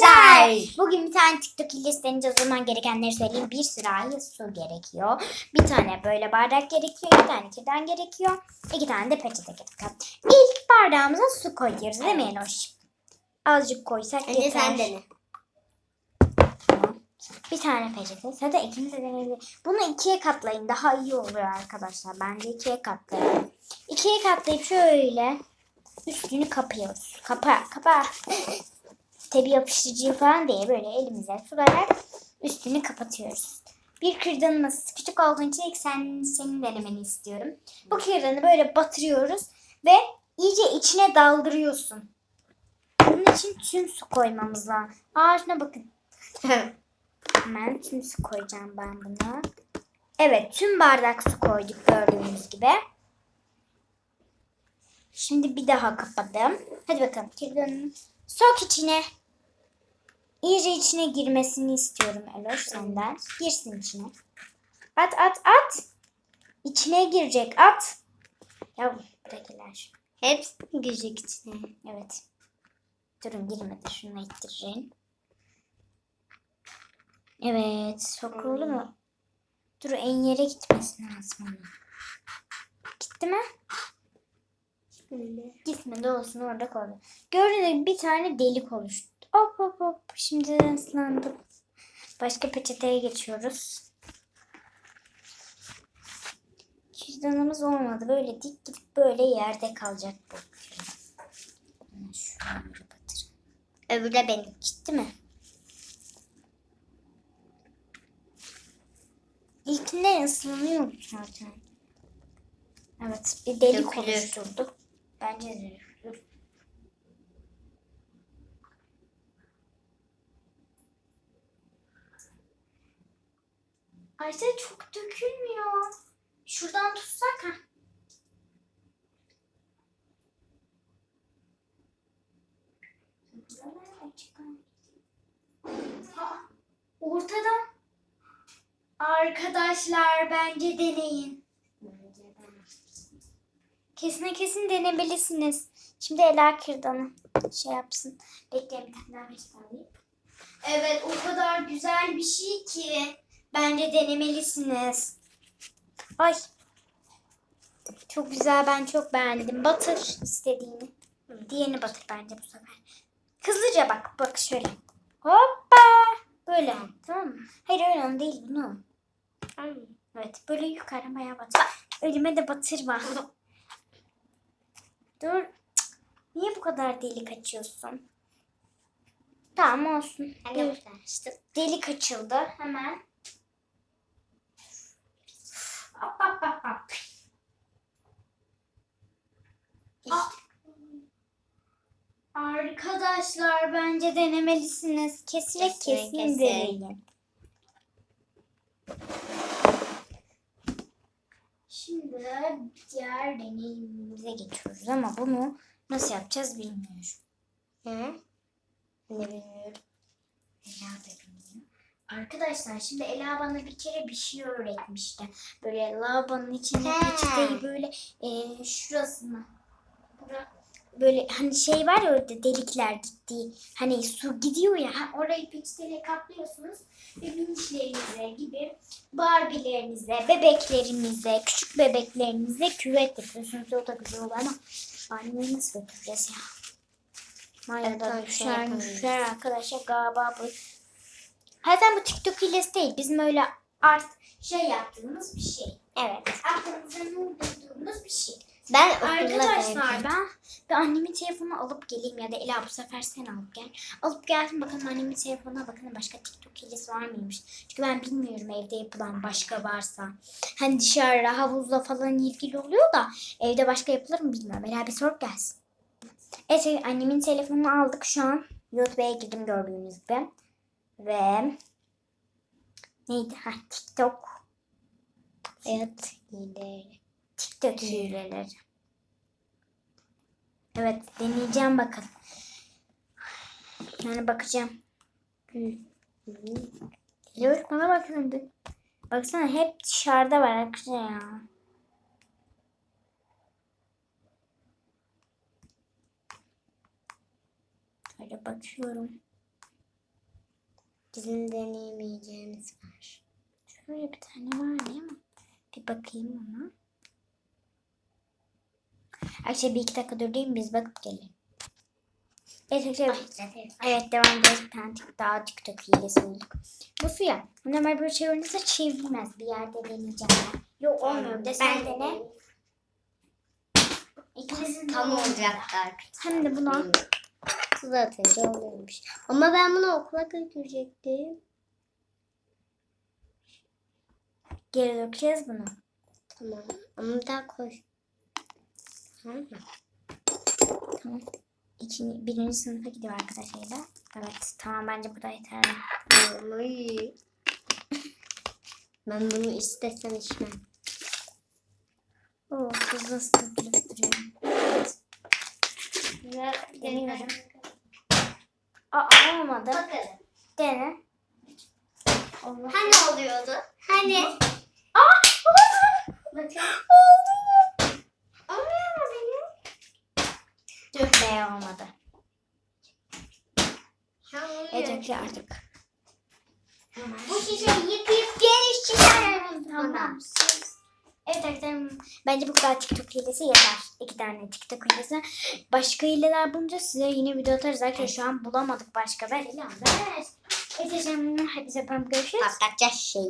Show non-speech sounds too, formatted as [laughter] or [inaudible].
arkadaşlar. Bugün bir tane TikTok listenize o zaman gerekenleri söyleyeyim. Bir sürahi su gerekiyor. Bir tane böyle bardak gerekiyor. iki tane kirden gerekiyor. iki tane de peçete gerekiyor. İlk bardağımıza su koyuyoruz değil mi Eloş? Azıcık koysak Önce yeter. sen dene. Tamam. Bir tane peçete. Zaten ikimiz de deneyebilir. Bunu ikiye katlayın. Daha iyi oluyor arkadaşlar. Bence ikiye katlayın. İkiye katlayıp şöyle üstünü kapıyoruz. Kapa, kapa. Tabi yapıştırıcı falan değil. Böyle elimize tutarak üstünü kapatıyoruz. Bir kürdanımız küçük olduğu için ilk sen, senin denemeni istiyorum. Bu kürdanı böyle batırıyoruz ve iyice içine daldırıyorsun. Bunun için tüm su koymamız lazım. Ağzına bakın. [laughs] Hemen tüm su koyacağım ben buna. Evet tüm bardak su koyduk gördüğünüz gibi. Şimdi bir daha kapadım. Hadi bakalım. Kirdanın sok içine. İyice içine girmesini istiyorum Eloş senden. Girsin içine. At at at. İçine girecek at. Ya buradakiler. Hepsi girecek içine. Evet. Durun girmedi. Şunu ittireceğim. Evet. Sokuldu mu? Dur en yere gitmesin lazım onun. Gitti mi? Gitmedi olsun orada kaldı. Gördüğünüz gibi bir tane delik oluştu. Hop hop hop. Şimdi ıslandım. Başka peçeteye geçiyoruz. Cüzdanımız olmadı. Böyle dik gidip böyle yerde kalacak bu. Şuraları batırın. Öbürü de benim. Gitti mi? İlkinden ıslanıyordu zaten. Evet bir delik Dökülür. oluşturduk. Bence de dökülür. Ayşe çok dökülmüyor. Şuradan tutsak ha. Ortada. Arkadaşlar bence deneyin. Kesin kesin denemelisiniz. Şimdi Ela Kırdan'ı şey yapsın. Bekleyin bir tane daha. Evet o kadar güzel bir şey ki. Bence denemelisiniz. Ay. Çok güzel ben çok beğendim. Batır istediğini. Diğerini batır bence bu sefer. Hızlıca bak. Bak şöyle. Hoppa. Böyle. Tamam mı? Hayır öyle onu değil bunu. Evet böyle yukarı bayağı batır. Ölüme de batırma. [laughs] Dur. Niye bu kadar delik açıyorsun? Tamam olsun. Dur. İşte Delik açıldı. Hemen. Hop, hop, hop, hop. Ah. Arkadaşlar bence denemelisiniz. Kesinlikle Kesin, kesin, kesin. deneyin. Şimdi diğer deneyimimize geçiyoruz ama bunu nasıl yapacağız bilmiyorum. Hı? Ne bilmiyorum. Ela da bilmiyor. Arkadaşlar şimdi Ela bana bir kere bir şey öğretmişti. Böyle lavabonun içine He. peçeteyi böyle e, şurasına böyle hani şey var ya orada delikler gittiği hani su gidiyor ya orayı peçeteyle kaplıyorsunuz ve vinçlerinize gibi Barbie'lerinize, bebeklerinize, küçük bebeklerinize küvet yapıyorsunuz. O da güzel oluyor ama annemi nasıl götüreceğiz ya? Maya da Evet, düşer düşer arkadaşlar galiba bu. Zaten bu TikTok hilesi değil. Bizim öyle art şey yaptığımız bir şey. Evet. Aklımıza uydurduğumuz bir şey. Ben Arkadaşlar ben, ben annemin telefonunu alıp geleyim ya da Ela bu sefer sen alıp gel. Alıp geldim bakalım annemin telefonuna bakın başka TikTok hilesi var mıymış. Çünkü ben bilmiyorum evde yapılan başka varsa. Hani dışarıda havuzla falan ilgili oluyor da evde başka yapılır mı bilmiyorum. Ela bir sorup gelsin. Evet annemin telefonunu aldık şu an. YouTube'a girdim gördüğünüz gibi. Ve neydi? Ha, TikTok. Evet. İyileri. TikTok hileleri. Evet deneyeceğim bakalım. Yani bakacağım. Yok bana bakın. Baksana hep dışarıda var arkadaşlar ya. Öyle bakıyorum. Bizim deneyemeyeceğimiz var. Şöyle bir tane var değil mi? Bir bakayım ona. Ayşe bir iki dakika durayım biz bakıp gelelim. Evet arkadaşlar. Evet devam edeceğiz. Bir tane tik- daha TikTok hilesi bulduk. Bu suya normal böyle çevirince çevrilmez. Bir yerde deneyeceğim ben. Yok olmuyor. Bir de sen dene. İkimizin Tam olacaktı arkadaşlar. Hem de buna Tuz atınca oluyormuş. Ama ben bunu okula götürecektim. geri dökeceğiz bunu. Tamam. Ama daha koy. Tamam. İkinci, birinci sınıfa gidiyor arkadaşlarıyla. Evet tamam bence bu da yeterli. Ben bunu istesem içmem. Oo tuzlu ısıtıp duruyor. Evet. Deniyorum. Aa olmadı. Bakalım. Dene. Allah. Hani oluyordu? Hani? Aa! Bakın. Oldu. Olmuyor mu benim? Dur be olmadı. Evet arkadaşlar artık. Bu şişeyi yıkayıp geri çıkarırım Tamam. Evet arkadaşlar bence bu kadar TikTok hilesi yeter. İki tane TikTok hilesi. Başka hileler bulunca size yine video atarız. Arkadaşlar şu an bulamadık başka. Ver İlhan ver. Evet arkadaşlar hepinize öpüyorum. Görüşürüz. Patlatacağız şey.